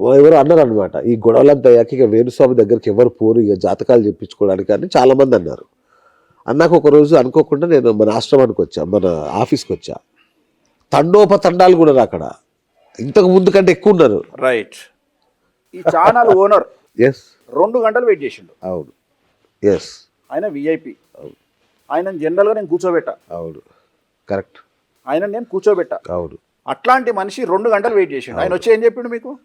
ఎవరు అన్నారు అనమాట ఈ గొడవలంతా అయ్యాక ఇక వేణుస్వామి దగ్గరికి ఎవరు పోరు ఇక జాతకాలు చెప్పించుకోవడానికి అని చాలా మంది అన్నారు. అన్నాక ఒక రోజు అనుకోకుండా నేను మన ఆశ్రమానికి వచ్చా మన ఆఫీస్కి వచ్చా. తండోపతండాలు కూడా అక్కడ. ఇంతకు ముందు కంటే ఎక్కువ ఉన్నారు. రైట్ ఈ ఛానల్ ఓనర్ ఎస్ రెండు గంటలు వెయిట్ చేసిండు. అవును. ఎస్ ఆయన విఐపి ఆయన జనరల్గా నేను కూర్చోబెట్టా. అవును. కరెక్ట్ ఆయన నేను కూర్చోబెట్టా. అవును. అట్లాంటి మనిషి రెండు గంటలు వెయిట్ చేసిండు. ఆయన వచ్చి ఏం చెప్పిండు మీకు?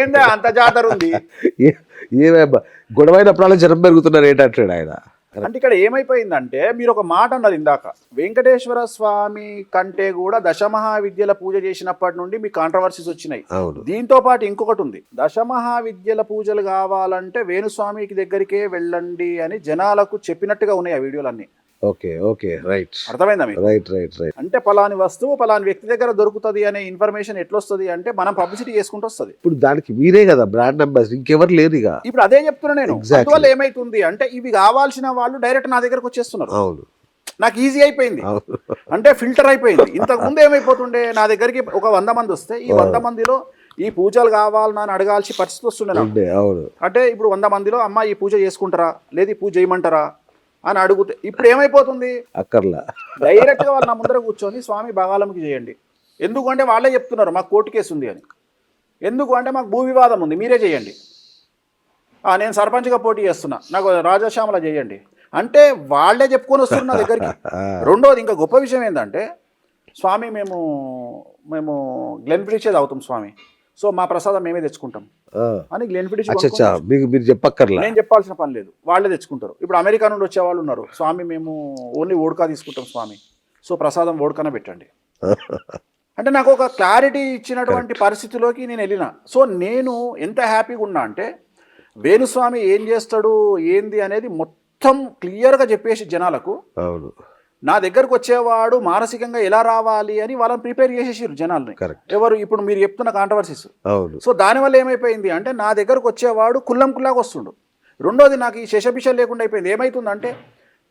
ఏందా అంత జాతర ఉంది? ఏ- ఏమేమ్మా గొడవైనప్పుడల్లా జనం పెరుగుతున్నారు ఏంటంటాడు ఆయన? అంటే ఇక్కడ ఏమైపోయిందంటే మీరు ఒక మాట అన్నారు ఇందాక. వెంకటేశ్వర స్వామి కంటే కూడా దశమహావిద్యల పూజ చేసినప్పటి నుండి మీకు కాంట్రవర్సీస్ వచ్చినాయి. దీంతో పాటు ఇంకొకటి ఉంది. దశమహావిద్యల పూజలు కావాలంటే వేణుస్వామికి దగ్గరికే వెళ్ళండి అని జనాలకు చెప్పినట్టుగా ఉన్నాయి ఆ వీడియోలన్నీ. Okay okay right. అర్థమైందా మీకు? Right right right. అంటే పలాని వస్తువు పలాని వ్యక్తి దగ్గర దొరుకుతుంది అనే ఇన్ఫర్మేషన్ ఎట్లొస్తుంది అంటే మనం పబ్లిసిటీ చేసుకుంటూ వస్తుంది. ఇప్పుడు దానికి మీరే కదా బ్రాండ్ అంబాసిడర్ ఇంకెవరు లేరు ఇక. ఇప్పుడు అదే చెప్తున్నా నేను. అందువల్ల ఏమైతుంది అంటే ఇవి కావాల్సిన వాళ్ళు డైరెక్ట్ నా దగ్గరకు వచ్చేస్తున్నారు. అవును. నాకు ఈజీ అయిపోయింది. అంటే ఫిల్టర్ అయిపోయింది. ఇంతకు ముందు ఏమైపోతుండే నా దగ్గరికి ఒక వంద మంది వస్తే ఈ వంద మందిలో ఈ పూజలు కావాలని అని అడగాల్సిన పరిస్థితి వస్తుండే అంటే ఇప్పుడు వంద మందిలో అమ్మ ఈ పూజ చేసుకుంటారా? లేదు ఈ పూజ చేయమంటారా? అని అడుగుతే ఇప్పుడు ఏమైపోతుంది? అక్కర్లా. డైరెక్ట్గా వాళ్ళు నా ముందర కూర్చొని స్వామి భాగాలంకి చేయండి. ఎందుకంటే వాళ్ళే చెప్తున్నారు మాకు కోర్టు కేసు ఉంది అని. ఎందుకు అంటే మాకు భూ వివాదం ఉంది మీరే చేయండి. నేను సర్పంచ్గా పోటీ చేస్తున్నా నాకు రాజశ్యామల చేయండి. అంటే వాళ్ళే చెప్పుకొని వస్తున్నారు నా దగ్గరికి. రెండోది ఇంకా గొప్ప విషయం ఏంటంటే స్వామి మేము మేము గ్లెన్ ఫిడిచేది అవుతాం స్వామి. సో మా ప్రసాదం మేమే తెచ్చుకుంటాం. అని గ్లెన్ ఫిడిచ్ అచ్చా అచ్చా మీకు మీరు చెప్పక్కర్లా? నేను చెప్పాల్సిన పని లేదు. వాళ్ళే తెచ్చుకుంటారు. ఇప్పుడు అమెరికా నుండి వచ్చే వాళ్ళు ఉన్నారు. స్వామి మేము ఓన్లీ ఓడకా తీసుకుంటాం స్వామి. సో ప్రసాదం ఓడకనే పెట్టండి. అంటే నాకు ఒక క్లారిటీ ఇచ్చినటువంటి పరిస్థితిలోకి నేను వెళ్ళిన. సో నేను ఎంత హ్యాపీగా ఉన్నా అంటే వేణుస్వామి ఏం చేస్తాడు ఏంది అనేది మొత్తం క్లియర్గా చెప్పేసి జనాలకు నా దగ్గరకు వచ్చేవాడు మానసికంగా ఎలా రావాలి అని వాళ్ళని ప్రిపేర్ చేసేసారు జనాల్ని. ఎవరు ఇప్పుడు మీరు చెప్తున్న కాంట్రవర్సీస్ సో దానివల్ల ఏమైపోయింది అంటే నా దగ్గరకు వచ్చేవాడు కుల్లం కుల్లాగా వస్తుండు. రెండోది నాకు ఈ శశభిష లేకుండా అయిపోయింది. ఏమైతుందంటే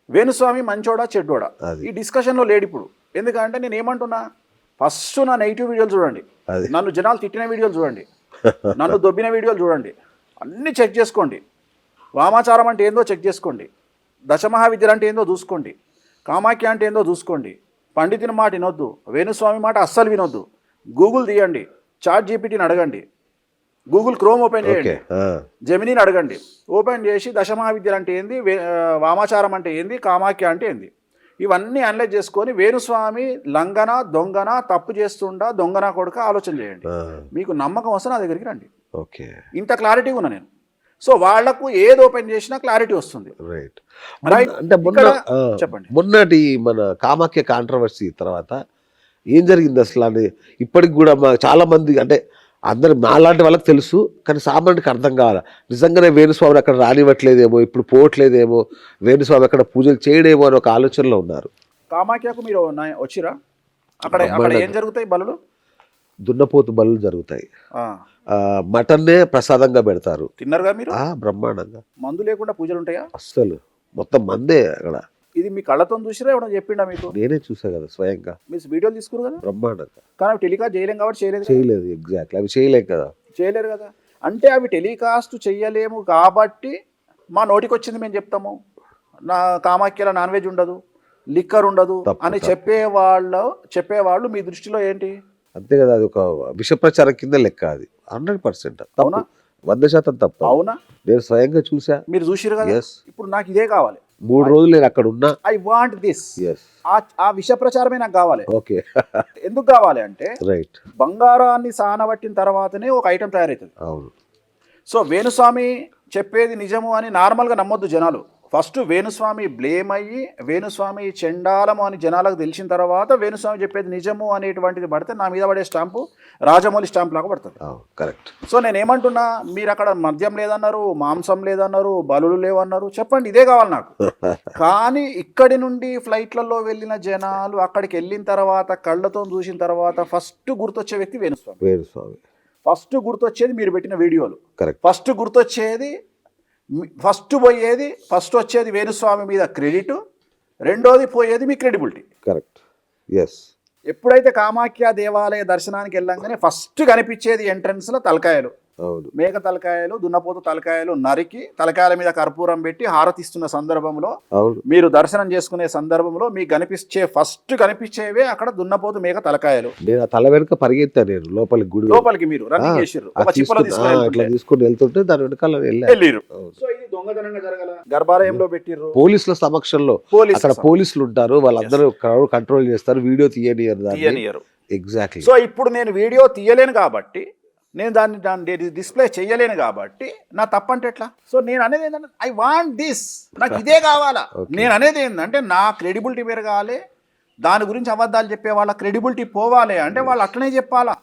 వేణుస్వామి మంచోడా చెడ్డోడా. ఈ డిస్కషన్లో లేడు ఇప్పుడు. ఎందుకంటే నేను ఏమంటున్నా? ఫస్ట్ నా నెగిటివ్ వీడియోలు చూడండి. నన్ను జనాలు తిట్టిన వీడియోలు చూడండి. నన్ను దొబ్బిన వీడియోలు చూడండి. అన్నీ చెక్ చేసుకోండి. వామాచారం అంటే ఏందో చెక్ చేసుకోండి. దశమహావిద్యలు అంటే ఏందో చూసుకోండి. కామాఖ్య అంటే ఏందో చూసుకోండి. పండితుని మాట వినొద్దు. వేణుస్వామి మాట అస్సలు వినొద్దు. గూగుల్ తీయండి. చాట్ జీపీటీని అడగండి. గూగుల్ క్రోమ్ ఓపెన్ చేయండి. జమినీని అడగండి. ఓపెన్ చేసి దశమహావిద్యలు అంటే ఏంది? వామాచారం అంటే ఏంది? కామాఖ్య అంటే ఏంది? ఇవన్నీ అనలైజ్ చేసుకొని వేణుస్వామి లంగన దొంగన తప్పు చేస్తుండా దొంగన కొడుక ఆలోచన చేయండి. మీకు నమ్మకం వస్తే నా దగ్గరికి రండి. ఓకే. ఇంత క్లారిటీ ఉన్నా నేను. సో వాళ్ళకు ఏది ఓపెన్ చేసినా క్లారిటీ వస్తుంది. రైట్. అంటే మొన్న చెప్పండి. మొన్నటి మన కామాఖ్య కాంట్రవర్సీ తర్వాత ఏం జరిగింది అసలు అని ఇప్పటికి కూడా మా చాలా మంది అంటే అందరు నాలాంటి వాళ్ళకి తెలుసు కానీ సామాన్యుడికి అర్థం కావాలి నిజంగానే వేణుస్వామిని అక్కడ రానివ్వట్లేదేమో ఇప్పుడు పోవట్లేదేమో వేణుస్వామి అక్కడ పూజలు చేయడేమో అని ఒక ఆలోచనలో ఉన్నారు. కామాఖ్యకు మీరు వచ్చిరా? అక్కడ ఏం జరుగుతాయి బలులు? దున్నపోతు బలులు జరుగుతాయి. మటన్నే ప్రసాదంగా పెడతారు. తిన్నారుగా మీరు? బ్రహ్మాండంగా. మందు లేకుండా పూజలు ఉంటాయా? అస్సలు. మొత్తం మందే అక్కడ. ఇది మీ కళ్ళతో చూసిరా? ఎవడో చెప్పిండా మీకు? నేనే చూసా కదా స్వయంగా. మీరు వీడియోలు తీసుకురు కదా? బ్రహ్మాండంగా. కానీ అవి టెలికాస్ట్ చేయలేం కాబట్టి చేయలేదు. చేయలేదు ఎగ్జాక్ట్లీ అవి చేయలేం కదా. చేయలేరు కదా? అంటే అవి టెలికాస్ట్ చెయ్యలేము కాబట్టి మా నోటికి వచ్చింది మేము చెప్తాము. నా కామాఖ్యలో నాన్ వెజ్ ఉండదు లిక్కర్ ఉండదు అని. చెప్పేవాళ్ళు చెప్పేవాళ్ళు మీ దృష్టిలో ఏంటి? అంతే కదా అది ఒక విష ప్రచారం కింద లెక్క అది. Hundred percent. అవునా? వంద శాతం తప్ప. అవునా? నేను స్వయంగా చూసా. మీరు చూసిరు కదా? ఇప్పుడు నాకు ఇదే కావాలి. మూడు రోజులు నేను అక్కడ ఉన్నా. ఐ వాంట్ దిస్ ఆ విష ప్రచారమే నాకు కావాలి. ఓకే. ఎందుకు కావాలి అంటే రైట్ బంగారాన్ని సానబట్టిన తర్వాతనే ఒక ఐటెం తయారవుతుంది అవును. సో వేణుస్వామి చెప్పేది నిజము అని నార్మల్గా నమ్మొద్దు జనాలు. ఫస్ట్ వేణుస్వామి బ్లేమ్ అయ్యి వేణుస్వామి చెండాలము అని జనాలకు తెలిసిన తర్వాత వేణుస్వామి చెప్పేది నిజము అనేటువంటిది పడితే నా మీద పడే స్టాంపు రాజమౌళి స్టాంప్ లాగా పడుతుంది. కరెక్ట్ సో నేను ఏమంటున్నా మీరు అక్కడ మద్యం లేదన్నారు మాంసం లేదన్నారు బలులు లేవన్నారు చెప్పండి ఇదే కావాలి నాకు. కానీ ఇక్కడి నుండి ఫ్లైట్లలో వెళ్ళిన జనాలు అక్కడికి వెళ్ళిన తర్వాత కళ్ళతో చూసిన తర్వాత ఫస్ట్ గుర్తొచ్చే వ్యక్తి వేణుస్వామి. వేణుస్వామి. ఫస్ట్ గుర్తొచ్చేది మీరు పెట్టిన వీడియోలు. కరెక్ట్ ఫస్ట్ గుర్తొచ్చేది ఫస్ట్ పోయేది ఫస్ట్ వచ్చేది వేణుస్వామి మీద క్రెడిట్ రెండోది పోయేది మీ క్రెడిబిలిటీ. కరెక్ట్. ఎస్ ఎప్పుడైతే కామాఖ్య దేవాలయ దర్శనానికి వెళ్ళంగానే ఫస్ట్ కనిపించేది ఎంట్రన్స్లో తలకాయలు. మేక తలకాయలు దున్నపోతు తలకాయలు నరికి తలకాయల మీద కర్పూరం పెట్టి హారతిస్తున్న సందర్భంలో అవును. మీరు దర్శనం చేసుకునే సందర్భంలో మీకు కనిపించే ఫస్ట్ కనిపించేవే అక్కడ దున్నపోతు మేక తలకాయలు. నేను తల వెనుక పరిగెత్తా నేను లోపలికి గుడి లోపలికి మీరు రన్నింగ్ చేసిర్రు. తీసుకుని- వెళ్తుంటే దాని వెనకాల వెళ్ళా వెళ్ళిర్రు. అవును. సో దొంగతనంగా జరగల గర్భాలయంలో పెట్టిర్రు. పోలీసుల సమక్షంలో అక్కడ పోలీసులు ఉంటారు వాళ్ళందరూ క్రౌడ్ కంట్రోల్ చేస్తారు వీడియో తీయనియరు తీయనియరు. ఎగ్జాక్ట్లీ సో ఇప్పుడు నేను వీడియో తీయలేను కాబట్టి నేను దాన్ని దాన్ని డిస్ప్లే చేయలేను కాబట్టి నా తప్పంటే ఎట్లా? సో నేను అనేది ఏంటంటే ఐ వాంట్ దిస్ నాకు ఇదే కావాలా. నేను అనేది ఏంటంటే నా క్రెడిబిలిటీ పెరగాలి దాని గురించి అబద్ధాలు చెప్పే వాళ్ళ క్రెడిబిలిటీ పోవాలి అంటే వాళ్ళు అట్లనే చెప్పాలా?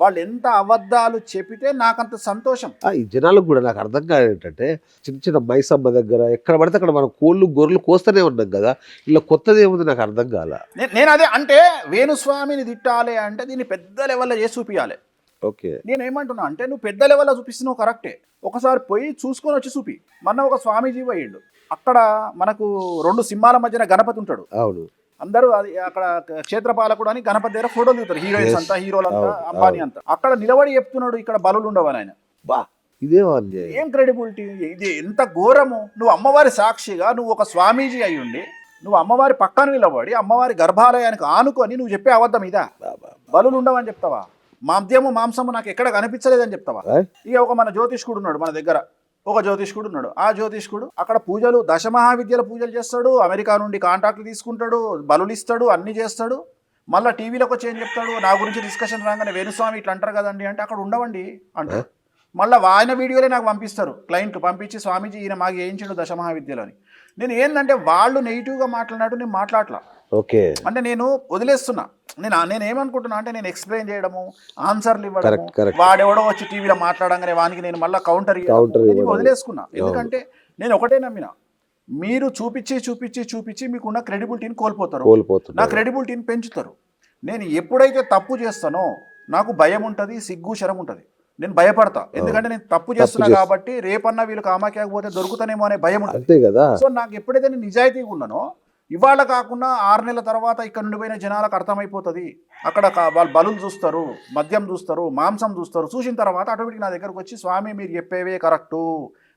వాళ్ళు ఎంత అబద్ధాలు చెప్పితే నాకంత సంతోషం. ఈ జనాలకు కూడా నాకు అర్థం కాదు ఏంటంటే చిన్న చిన్న మైసమ్మ దగ్గర ఎక్కడ పడితే అక్కడ మనం కోళ్ళు గొర్రెలు కోస్తూనే ఉన్నాం కదా. ఇలా కొత్తది ఏముంది నాకు అర్థం కాల. నేను అదే అంటే వేణుస్వామిని తిట్టాలి అంటే దీన్ని పెద్ద లెవెల్లో చేసి చూపించాలి ఓకే. నేను ఏమంటున్నా అంటే నువ్వు పెద్ద లెవెల్లో చూపిస్తున్నావు కరెక్టే. ఒకసారి పోయి చూసుకొని వచ్చి చూపి. మొన్న ఒక స్వామీజీ పోయిండు. అక్కడ మనకు రెండు సింహాల మధ్యన గణపతి ఉంటాడు. అవును. అందరూ అది అక్కడ క్షేత్రపాలకుడు అని గణపతి దగ్గర ఫోటోలు దిగుతారు. హీరోయిన్స్. అంతా హీరోలంతా అంబానీ అంతా. అక్కడ నిలబడి చెప్తున్నాడు ఇక్కడ బలులు ఉండవని ఆయన. బా ఇదే ఏం క్రెడిబిలిటీ? ఇది ఎంత ఘోరము? నువ్వు అమ్మవారి సాక్షిగా నువ్వు ఒక స్వామీజీ అయి ఉండి నువ్వు అమ్మవారి పక్కన నిలబడి అమ్మవారి గర్భాలయానికి ఆనుకొని నువ్వు చెప్పే అబద్ధం ఇదా? బలులు ఉండవని చెప్తావా? మాంద్యము మాంసము నాకు ఎక్కడ కనిపించలేదని చెప్తావా? ఇక ఒక మన జ్యోతిష్కుడు ఉన్నాడు మన దగ్గర. ఒక జ్యోతిష్కుడు ఉన్నాడు. ఆ జ్యోతిష్కుడు అక్కడ పూజలు దశ మహావిద్యల పూజలు చేస్తాడు. అమెరికా నుండి కాంటాక్ట్లు తీసుకుంటాడు. బలులు ఇస్తాడు. అన్ని చేస్తాడు. మళ్ళీ టీవీలోకి వచ్చి ఏం చెప్తాడు? నా గురించి డిస్కషన్ రాగానే వేణుస్వామి ఇట్లా అంటారు కదండి అంటే అక్కడ ఉండవండి అంటారు మళ్ళీ ఆయన వీడియోలే నాకు పంపిస్తారు. క్లయింట్ పంపించి స్వామీజీ ఈయన మాకు వేయించాడు దశ మహావిద్యలు అని. నేను ఏంటంటే వాళ్ళు నెగిటివ్గా మాట్లాడినట్టు నేను మాట్లాడలా. ఓకే. అంటే నేను వదిలేస్తున్నా. నేను నేను ఏమనుకుంటున్నా అంటే నేను ఎక్స్ప్లెయిన్ చేయడము ఆన్సర్లు ఇవ్వడం. వాడెవడో వచ్చి టీవీలో మాట్లాడంగానే వానికి నేను మళ్ళీ కౌంటర్. వదిలేసుకున్నా. ఎందుకంటే నేను ఒకటే నమ్మిన. మీరు చూపించి చూపించి చూపించి మీకున్న క్రెడిబిలిటీని కోల్పోతారు. నా కోల్పోతున్నారు క్రెడిబిలిటీని పెంచుతారు. నేను ఎప్పుడైతే తప్పు చేస్తానో నాకు భయం ఉంటుంది సిగ్గు శరం ఉంటుంది. నేను భయపడతా. ఎందుకంటే నేను తప్పు చేస్తున్నా చేస్తా. కాబట్టి రేపన్నా వీళ్ళు కామాకపోతే దొరుకుతానేమో అనే భయం ఉంటుంది. అంతే కదా. సో నాకు ఎప్పుడైతే నేను నిజాయితీగా ఉన్నానో ఇవాళ కాకుండా ఆరు నెలల తర్వాత ఇక్కడ నుండి పోయిన జనాలకు అర్థమైపోతుంది. అక్కడ వాళ్ళు బలులు చూస్తారు మద్యం చూస్తారు మాంసం చూస్తారు చూసిన తర్వాత ఆటోమేటిక్ నా దగ్గరకు వచ్చి స్వామి మీరు చెప్పేవే కరెక్టు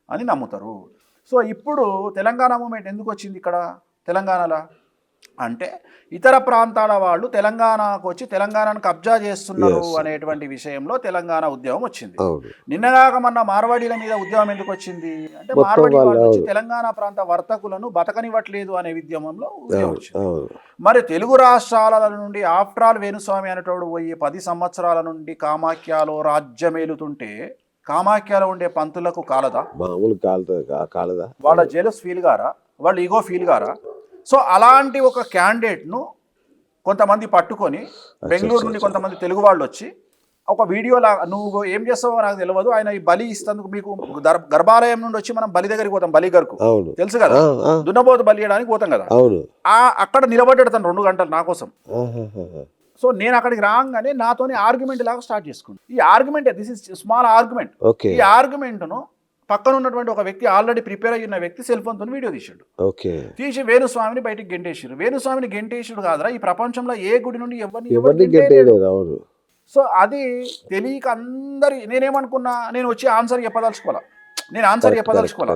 అని నమ్ముతారు. సో ఇప్పుడు తెలంగాణ మూమెంట్ ఎందుకు వచ్చింది ఇక్కడ? తెలంగాణలో? అంటే ఇతర ప్రాంతాల వాళ్ళు తెలంగాణకు వచ్చి తెలంగాణను కబ్జా చేస్తున్నారు. అనేటువంటి విషయంలో తెలంగాణ ఉద్యమం వచ్చింది. నిన్నగాక మొన్న మార్వాడీల మీద ఉద్యమం ఎందుకు వచ్చింది? అంటే మార్వాడి వాళ్ళు వచ్చి. తెలంగాణ ప్రాంత వర్తకులను బతకనివ్వట్లేదు అనే ఉద్యమంలో ఉద్యమం వచ్చింది. మరి తెలుగు రాష్ట్రాల నుండి ఆఫ్టర్ ఆల్ వేణుస్వామి అనేటోడు పోయి పది సంవత్సరాల నుండి కామాఖ్యలో రాజ్యమేలుతుంటే కామాఖ్యలో ఉండే పంతులకు కాలదా? మామూలు కాలదా? వాళ్ళ జెలస్ ఫీల్ గారా? వాళ్ళ ఈగో ఫీల్ గారా? సో అలాంటి ఒక క్యాండిడేట్ను కొంతమంది పట్టుకొని బెంగళూరు నుండి కొంతమంది తెలుగు వాళ్ళు వచ్చి ఒక వీడియోలా నువ్వు ఏం చేస్తావో నాకు తెలియదు ఆయన ఈ బలి ఇస్తందుకు మీకు గర్- గర్భాలయం నుండి వచ్చి మనం బలి దగ్గరికి పోతాం బలి గరుకు తెలుసు కదా? దున్నపోతు బలి ఇవ్వడానికి పోతాం కదా? ఆ అక్కడ నిలబడ్డాడు తను రెండు గంటలు నా కోసం. సో నేను అక్కడికి రాగానే నాతోని ఆర్గ్యుమెంట్ లాగా స్టార్ట్ చేసుకున్నాను ఈ argument this is small argument ఈ ఆర్గ్యుమెంట్ను పక్కన ఉన్నటువంటి ఒక వ్యక్తి ఆల్రెడీ ప్రిపేర్ అయ్యి ఉన్న వ్యక్తి సెల్ ఫోన్తో వీడియో తీసాడు. ఓకే. తీసి వేణుస్వామిని బయటికి గెంటేసారు వేణుస్వామిని గెంటేసాడు కాదురా ఈ ప్రపంచంలో ఏ గుడి నుండి ఎవరిని ఎవరు ఎవరిని అవును. సో అది తెలియక అందరి నేనేమనుకున్నా నేను వచ్చి ఆన్సర్ చెప్పదలుచుకోవాలా? నేను ఆన్సర్ చెప్పదలుచుకోవాలా?